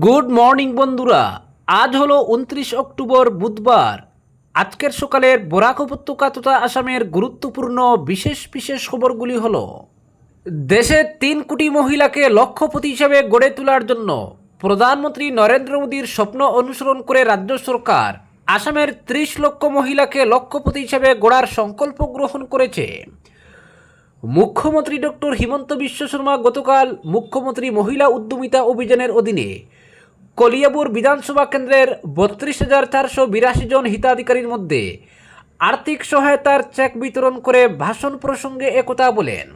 Good morning বন্ধুরা। আজ হলো উনত্রিশ অক্টোবর বুধবার। আজকের সকালের বরাক উপত্যকা তথা আসামের গুরুত্বপূর্ণ বিশেষ বিশেষ খবরগুলি হল দেশের তিন কোটি মহিলাকে লক্ষ্যপতি হিসেবে গড়ে তোলার জন্য প্রধানমন্ত্রী নরেন্দ্র মোদীর স্বপ্ন অনুসরণ করে রাজ্য সরকার আসামের ত্রিশ লক্ষ মহিলাকে লক্ষ্যপতি হিসেবে গড়ার সংকল্প গ্রহণ করেছে। মুখ্যমন্ত্রী ডক্টর হিমন্ত বিশ্ব শর্মা গতকাল মুখ্যমন্ত্রী মহিলা উদ্যমিতা অভিযানের অধীনে কলিয়াবুর বিধানসভা কেন্দ্রের বত্রিশ হাজার চারশো বিরাশি জন হিতাধিকারীর মধ্যে আর্থিক সহায়তার চেক বিতরণ করে ভাষণ প্রসঙ্গে একথা বলেন।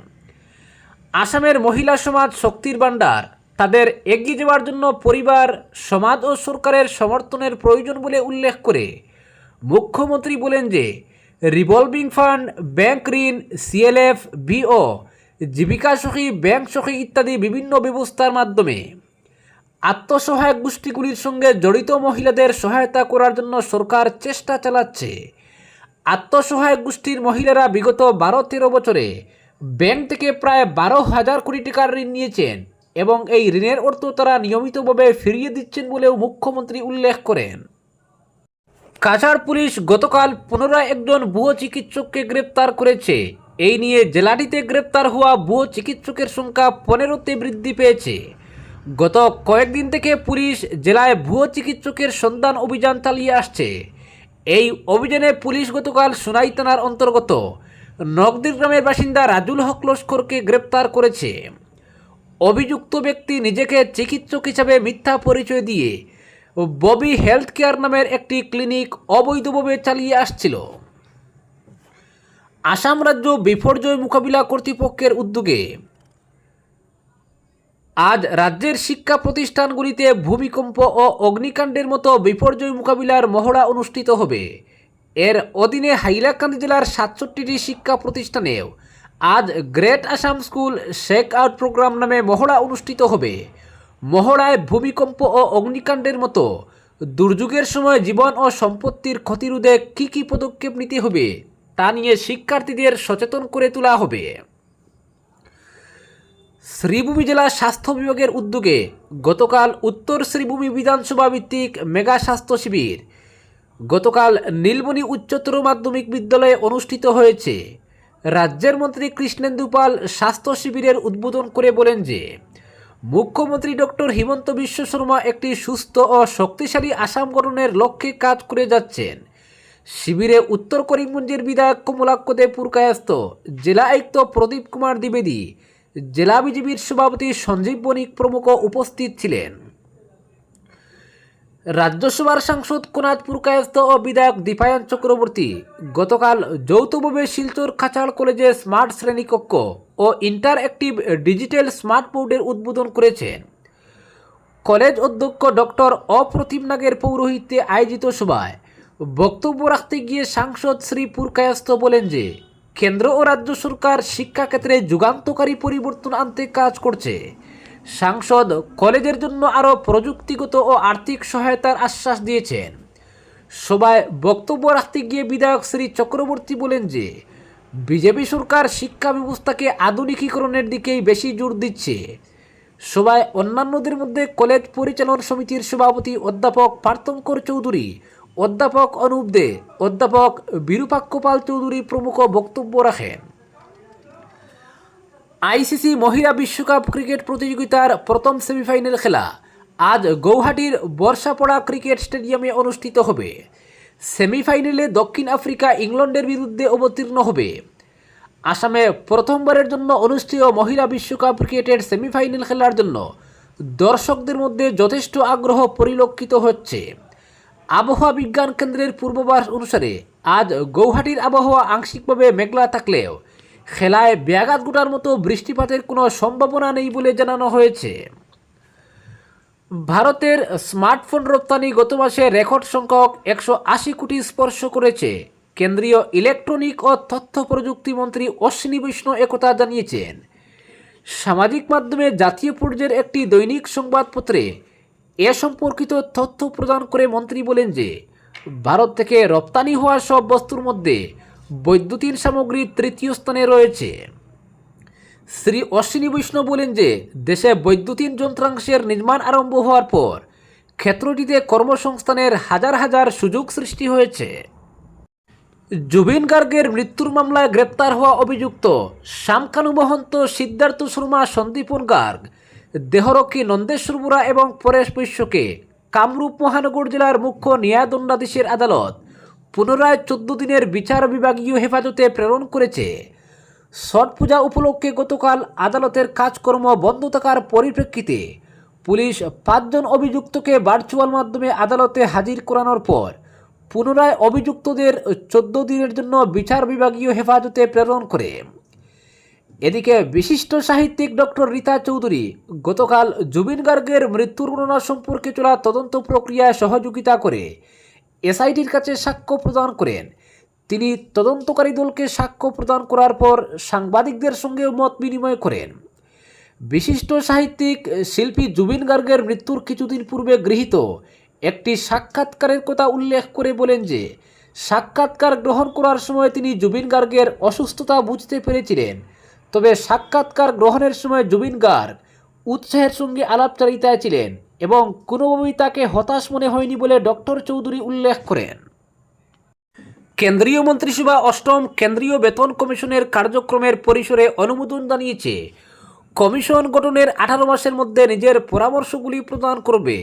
আসামের মহিলা সমাজ শক্তির ভাণ্ডার, তাদের এগিয়ে যাওয়ার জন্য পরিবার, সমাজ ও সরকারের সমর্থনের প্রয়োজন বলে উল্লেখ করে মুখ্যমন্ত্রী বলেন যে, রিভলভিং ফান্ড, ব্যাংক ঋণ, CLF, VO, Jeevika Sakhi, bank সখী ইত্যাদি বিভিন্ন ব্যবস্থার মাধ্যমে আত্মসহায়ক গোষ্ঠীগুলির সঙ্গে জড়িত মহিলাদের সহায়তা করার জন্য সরকার চেষ্টা চালাচ্ছে। আত্মসহায়ক গোষ্ঠীর মহিলারা বিগত বারো তেরো বছরে ব্যাংক থেকে প্রায় বারো হাজার কোটি টাকার ঋণ নিয়েছেন এবং এই ঋণের অর্থ তারা নিয়মিতভাবে ফিরিয়ে দিচ্ছেন বলেও মুখ্যমন্ত্রী উল্লেখ করেন। কাছাড় পুলিশ গতকাল পুনরায় একজন ভুয়ো চিকিৎসককে গ্রেপ্তার করেছে। এই নিয়ে জেলাটিতে গ্রেপ্তার হওয়া ভুয়ো চিকিৎসকের সংখ্যা পনেরোতে বৃদ্ধি পেয়েছে। গত কয়েকদিন থেকে পুলিশ জেলায় ভুয়ো চিকিৎসকের সন্ধান অভিযান চালিয়ে আসছে। এই অভিযানে পুলিশ গতকাল সোনাই থানার অন্তর্গত নগদির গ্রামের বাসিন্দা রাজুল হক লস্করকে গ্রেপ্তার করেছে। অভিযুক্ত ব্যক্তি নিজেকে চিকিৎসক হিসাবে মিথ্যা পরিচয় দিয়ে ববি হেলথ কেয়ার নামের একটি ক্লিনিক অবৈধভাবে চালিয়ে আসছিল। আসাম রাজ্য বিপর্যয় মোকাবিলা কর্তৃপক্ষের উদ্যোগে আজ রাজ্যের শিক্ষা প্রতিষ্ঠানগুলিতে ভূমিকম্প ও অগ্নিকাণ্ডের মতো বিপর্যয় মোকাবিলার মহড়া অনুষ্ঠিত হবে। এর অধীনে হাইলাকান্দি জেলার সাতষট্টিটি শিক্ষা প্রতিষ্ঠানেও আজ great Assam school shake out programme নামে মহড়া অনুষ্ঠিত হবে। মহড়ায় ভূমিকম্প ও অগ্নিকাণ্ডের মতো দুর্যোগের সময় জীবন ও সম্পত্তির ক্ষতিরোধে কী কী পদক্ষেপ নিতে হবে, তা নিয়ে শিক্ষার্থীদের সচেতন করে তোলা হবে। শ্রীভূমি জেলা স্বাস্থ্য বিভাগের উদ্যোগে গতকাল উত্তর শ্রীভূমি বিধানসভা ভিত্তিক মেগা স্বাস্থ্য শিবির। গতকাল নীলমণি উচ্চতর মাধ্যমিক বিদ্যালয়ে অনুষ্ঠিত হয়েছে। রাজ্যের মন্ত্রী কৃষ্ণেন্দু পাল স্বাস্থ্য শিবিরের উদ্বোধন করে বলেন যে, মুখ্যমন্ত্রী ডক্টর হিমন্ত বিশ্ব শর্মা একটি সুস্থ ও শক্তিশালী আসাম গঠনের লক্ষ্যে কাজ করে যাচ্ছেন। শিবিরে উত্তর করিমগঞ্জের বিধায়ক কমলাক্ষ দেব পুরকায়স্ত জেলা আয়ুক্ত প্রদীপ কুমার দ্বিবেদী জেলা বিজেপির সভাপতি সঞ্জীব বণিক প্রমুখ উপস্থিত ছিলেন। রাজ্যসভার সাংসদ কোনাদ পুরকায়স্ত ও বিধায়ক দীপায়ন চক্রবর্তী, গতকাল যৌথভাবে শিলচর খাচাড় কলেজে স্মার্ট শ্রেণীকক্ষ ও ইন্টার অ্যাক্টিভ ডিজিটাল স্মার্ট বোর্ডের উদ্বোধন করেছেন। কলেজ অধ্যক্ষ ডক্টর অপ্রতিম নাগের পৌরোহিত্যে আয়োজিত সভায় বক্তব্য রাখতে গিয়ে সাংসদ শ্রী পুরকায়স্ত বলেন যে কেন্দ্র ও রাজ্য সরকার শিক্ষাক্ষেত্রে যুগান্তকারী পরিবর্তন আনতে কাজ করছে। সাংসদ কলেজের জন্য আরও প্রযুক্তিগত ও আর্থিক সহায়তার আশ্বাস দিয়েছেন। সভায় বক্তব্য রাখতে গিয়ে বিধায়ক শ্রী চক্রবর্তী বলেন যে, বিজেপি সরকার শিক্ষা ব্যবস্থাকে আধুনিকীকরণের দিকেই বেশি জোর দিচ্ছে। সভায় অন্যান্যদের মধ্যে কলেজ পরিচালন সমিতির সভাপতি অধ্যাপক পার্থঙ্কর চৌধুরী অধ্যাপক অনুপ দে, অধ্যাপক বিরূপাক্ষ পাল চৌধুরী প্রমুখ বক্তব্য রাখেন। আইসিসি মহিলা বিশ্বকাপ ক্রিকেট প্রতিযোগিতার প্রথম সেমিফাইনাল খেলা আজ গৌহাটির বর্ষাপড়া ক্রিকেট স্টেডিয়ামে অনুষ্ঠিত হবে। সেমিফাইনালে দক্ষিণ আফ্রিকা ইংল্যান্ডের বিরুদ্ধে অবতীর্ণ হবে। আসামে প্রথমবারের জন্য অনুষ্ঠেয় মহিলা বিশ্বকাপ ক্রিকেটের সেমিফাইনাল খেলার জন্য দর্শকদের মধ্যে যথেষ্ট আগ্রহ পরিলক্ষিত হচ্ছে। আবহাওয়া বিজ্ঞান কেন্দ্রের পূর্বাভাস অনুসারে আজ গৌহাটির আবহাওয়া আংশিকভাবে মেঘলা থাকলেও খেলায় ব্যাঘাত গোটার মতো বৃষ্টিপাতের কোনো সম্ভাবনা নেই বলে জানানো হয়েছে। ভারতের স্মার্টফোন রপ্তানি গত মাসে রেকর্ড সংখ্যক একশো আশি কোটি স্পর্শ করেছে। কেন্দ্রীয় ইলেকট্রনিক ও তথ্য প্রযুক্তি মন্ত্রী অশ্বিনী বৈষ্ণব একথা জানিয়েছেন। সামাজিক মাধ্যমে জাতীয় পর্যায়ের একটি দৈনিক সংবাদপত্রে এ সম্পর্কিত তথ্য প্রদান করে মন্ত্রী বলেন যে, ভারত থেকে রপ্তানি হওয়া সব বস্তুর মধ্যে বৈদ্যুতিন সামগ্রী তৃতীয় স্থানে রয়েছে। শ্রী অশ্বিনী বৈষ্ণব বলেন যে, দেশে বৈদ্যুতিন যন্ত্রাংশের নির্মাণ আরম্ভ হওয়ার পর ক্ষেত্রটিতে কর্মসংস্থানের হাজার হাজার সুযোগ সৃষ্টি হয়েছে। জুবিন গার্গের মৃত্যুর মামলায় গ্রেপ্তার হওয়া অভিযুক্ত শ্যামকানু মহন্ত সিদ্ধার্থ শর্মা, সন্দীপন গার্গ দেহরক্ষী নন্দেশ্বর বুড়া এবং পরেশ বৈশ্যকে কামরূপ মহানগর জেলার মুখ্য ন্যায়দণ্ডাধীশের আদালত পুনরায় চোদ্দ দিনের বিচার বিভাগীয় হেফাজতে প্রেরণ করেছে। ছট পূজা উপলক্ষে গতকাল আদালতের কাজকর্ম বন্ধ থাকার পরিপ্রেক্ষিতে পুলিশ পাঁচজন অভিযুক্তকে ভার্চুয়াল মাধ্যমে আদালতে হাজির করানোর পর পুনরায় অভিযুক্তদের চোদ্দ দিনের জন্য বিচার বিভাগীয় হেফাজতে প্রেরণ করে। এদিকে বিশিষ্ট সাহিত্যিক ডক্টর রীতা চৌধুরী গতকাল জুবিন গার্গের মৃত্যুর গণনা সম্পর্কে চলা তদন্ত প্রক্রিয়ায় সহযোগিতা করে এসআইটির কাছে সাক্ষ্য প্রদান করেন। তিনি তদন্তকারী দলকে সাক্ষ্য প্রদান করার পর সাংবাদিকদের সঙ্গে মত বিনিময় করেন। বিশিষ্ট সাহিত্যিক শিল্পী জুবিন গার্গের মৃত্যুর কিছুদিন পূর্বে গৃহীত একটি সাক্ষাৎকারের কথা উল্লেখ করে বলেন যে, সাক্ষাৎকার গ্রহণ করার সময় তিনি জুবিন গার্গের অসুস্থতা বুঝতে পেরেছিলেন। তবে সাক্ষাৎকার গ্রহণের সময় জুবিন গার্গ উৎসাহের সঙ্গে আলাপচারিতায় ছিলেন এবং কোনোভাবেই তাকে হতাশ মনে হয়নি বলে ডক্টর চৌধুরী উল্লেখ করেন। কেন্দ্রীয় মন্ত্রিসভা অষ্টম কেন্দ্রীয় বেতন কমিশনের কার্যক্রমের পরিসরে অনুমোদন জানিয়েছে, কমিশন গঠনের আঠারো মাসের মধ্যে নিজের পরামর্শগুলি প্রদান করবে।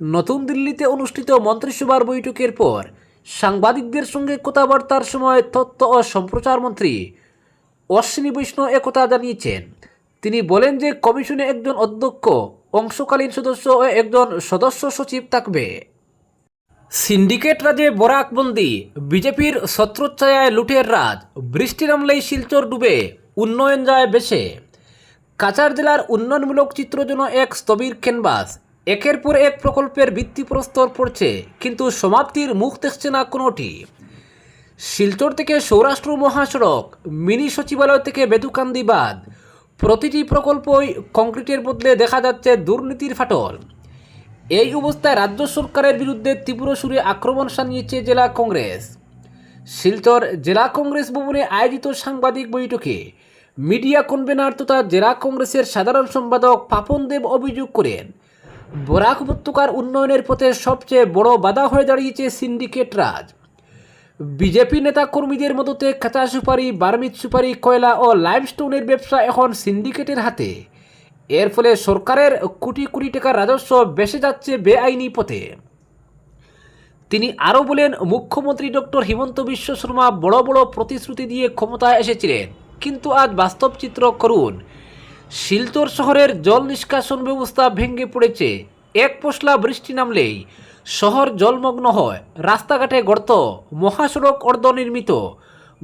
নতুন দিল্লিতে অনুষ্ঠিত মন্ত্রিসভার বৈঠকের পর সাংবাদিকদের সঙ্গে কথাবার্তার সময় তথ্য ও সম্প্রচার মন্ত্রী অশ্বিনী বৈষ্ণব একথা জানিয়েছেন। তিনি বলেন যে, কমিশনে একজন অধ্যক্ষ, অংশকালীন সদস্য ও একজন সদস্য সচিব থাকবে। সিন্ডিকেট রাজে বরাকবন্দি বিজেপির ছত্রচ্ছায়ায় লুটের রাজ, বৃষ্টি নামলেই শিলচর ডুবে, উন্নয়ন যায় বেশে। কাছাড় জেলার উন্নয়নমূলক চিত্র যেন এক স্থবির ক্যানভাস, একের পর এক প্রকল্পের ভিত্তিপ্রস্তর পড়ছে, কিন্তু সমাপ্তির মুখ দেখছে না কোনোটি। শিলচর থেকে সৌরাষ্ট্র মহাসড়ক, মিনি সচিবালয় থেকে বেদুকান্দি বাদ প্রতিটি প্রকল্পই কংক্রিটের বদলে দেখা যাচ্ছে দুর্নীতির ফাটল। এই অবস্থায় রাজ্য সরকারের বিরুদ্ধে তীব্র সুরে আক্রমণ সানিয়েছে জেলা কংগ্রেস। শিলচর জেলা কংগ্রেস ভবনে আয়োজিত সাংবাদিক বৈঠকে মিডিয়া কনভেনার তথা জেলা কংগ্রেসের সাধারণ সম্পাদক পাপন দেব অভিযোগ করেন, বরাক উপত্যকার উন্নয়নের পথে সবচেয়ে বড় বাধা হয়ে দাঁড়িয়েছে সিন্ডিকেট রাজ। বিজেপি নেতা কর্মীদের মদতে কাঁচা সুপারি বার্মিজ সুপারি, কয়লা ও লাইমস্টোনের ব্যবসা এখন সিন্ডিকেটের হাতে। এর ফলে সরকারের কোটি কোটি টাকার রাজস্ব বেসে যাচ্ছে বেআইনি পথে। তিনি আরও বলেন, মুখ্যমন্ত্রী ডক্টর হিমন্ত বিশ্ব শর্মা বড় বড় প্রতিশ্রুতি দিয়ে ক্ষমতায় এসেছিলেন, কিন্তু আজ বাস্তব চিত্র করুন। শিলচর শহরের জল নিষ্কাশন ব্যবস্থা ভেঙে পড়েছে, এক পশলা বৃষ্টি নামলেই শহর জলমগ্ন হয়। রাস্তাঘাটে গর্ত, মহাসড়ক অর্ধনির্মিত,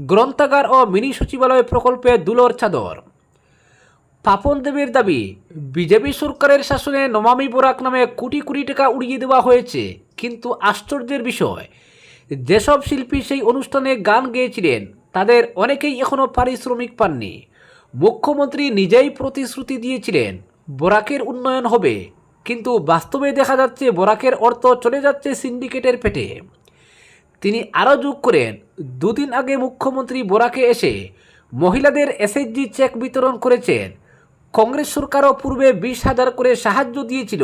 গ্রন্থাগার ও মিনি সচিবালয় প্রকল্পে দুলোর চাদর। পাপন দেবের দাবি, বিজেপি সরকারের শাসনে নমামি বোরাক নামে কোটি কোটি টাকা উড়িয়ে দেওয়া হয়েছে। কিন্তু আশ্চর্যের বিষয়, যেসব শিল্পী সেই অনুষ্ঠানে গান গেয়েছিলেন, তাদের অনেকেই এখনও পারিশ্রমিক পাননি। মুখ্যমন্ত্রী নিজেই প্রতিশ্রুতি দিয়েছিলেন, বরাকের উন্নয়ন হবে। কিন্তু বাস্তবে দেখা যাচ্ছে বরাকের অর্থ চলে যাচ্ছে সিন্ডিকেটের পেটে তিনি আরও যোগ করেন, দুদিন আগে মুখ্যমন্ত্রী বোরাকে এসে মহিলাদের এসএইচজি চেক বিতরণ করেছেন। কংগ্রেস সরকারও পূর্বে বিশ হাজার করে সাহায্য দিয়েছিল,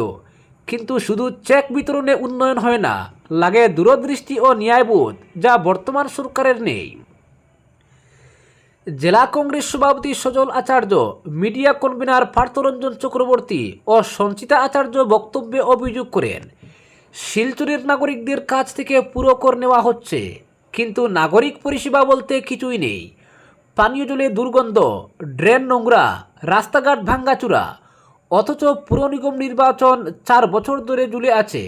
কিন্তু শুধু চেক বিতরণে উন্নয়ন হয় না, লাগে দূরদৃষ্টি ও ন্যায়বোধ যা বর্তমান সরকারের নেই। জেলা কংগ্রেস সভাপতি সজল আচার্য, মিডিয়া কনভেনার পার্থরঞ্জন চক্রবর্তী ও সঞ্চিতা আচার্য বক্তব্যে অভিযোগ করেন, শিলচরের নাগরিকদের কাছ থেকে পুরো কর নেওয়া হচ্ছে, কিন্তু নাগরিক পরিষেবা বলতে কিছুই নেই। পানীয় জলে দুর্গন্ধ, ড্রেন নোংরা, রাস্তাঘাট ভাঙ্গাচুরা, অথচ পুর নিগম নির্বাচন চার বছর ধরে জুলে আছে।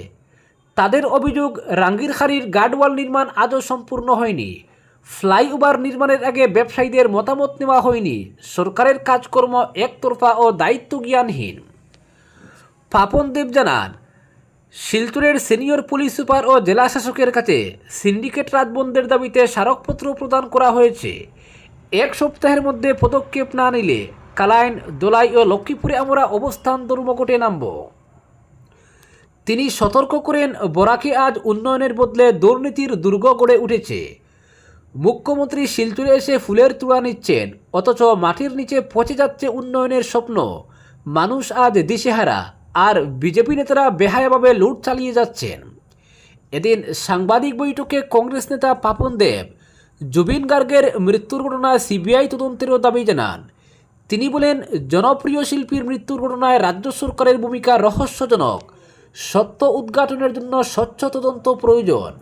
তাদের অভিযোগ রাঙ্গিরখাড়ির গার্ডওয়াল নির্মাণ আজও সম্পূর্ণ হয়নি। ফ্লাইওভার নির্মাণের আগে ব্যবসায়ীদের মতামত নেওয়া হয়নি। সরকারের কাজকর্ম একতরফা ও দায়িত্ব জ্ঞানহীন পাপন দেব জানান, শিলচরের সিনিয়র পুলিশ সুপার ও জেলা শাসকের কাছে সিন্ডিকেট রাজ বন্ধের দাবিতে স্মারকপত্র প্রদান করা হয়েছে। এক সপ্তাহের মধ্যে পদক্ষেপ না নিলে কালাইন, দোলাই ও লক্ষ্মীপুরে আমরা অবস্থান ধর্মঘটে নামব। তিনি সতর্ক করেন, বরাকে আজ উন্নয়নের বদলে দুর্নীতির দুর্গ গড়ে উঠেছে। মুখ্যমন্ত্রী শিলচরে এসে ফুলের তুড়া নিচ্ছেন, অথচ মাটির নিচে পচে যাচ্ছে উন্নয়নের স্বপ্ন। মানুষ আজ দিশেহারা, আর বিজেপি নেতারা বেহায়াভাবে লুট চালিয়ে যাচ্ছেন। এদিন সাংবাদিক বৈঠকে কংগ্রেস নেতা পাপন দেব, জুবিন গার্গের মৃত্যুর ঘটনায় সিবিআই তদন্তেরও দাবি জানান। তিনি বলেন, জনপ্রিয় শিল্পীর মৃত্যুর ঘটনায় রাজ্য সরকারের ভূমিকা রহস্যজনক। সত্য উদ্ঘাটনের জন্য স্বচ্ছ তদন্ত প্রয়োজন।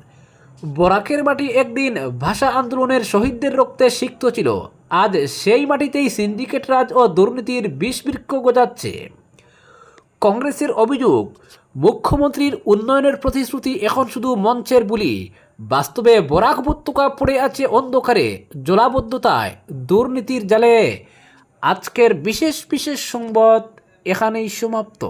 বরাকের মাটি একদিন ভাষা আন্দোলনের শহীদদের রক্তে সিক্ত ছিল। আজ সেই মাটিতেই সিন্ডিকেট রাজ ও দুর্নীতির বিষ বৃক্ষ গজাচ্ছে। কংগ্রেসের অভিযোগ, মুখ্যমন্ত্রীর উন্নয়নের প্রতিশ্রুতি এখন শুধু মঞ্চের বুলি। বাস্তবে বরাক উপত্যকা পড়ে আছে অন্ধকারে, জলাবদ্ধতায়, দুর্নীতির জালে। আজকের বিশেষ বিশেষ সংবাদ এখানেই সমাপ্ত।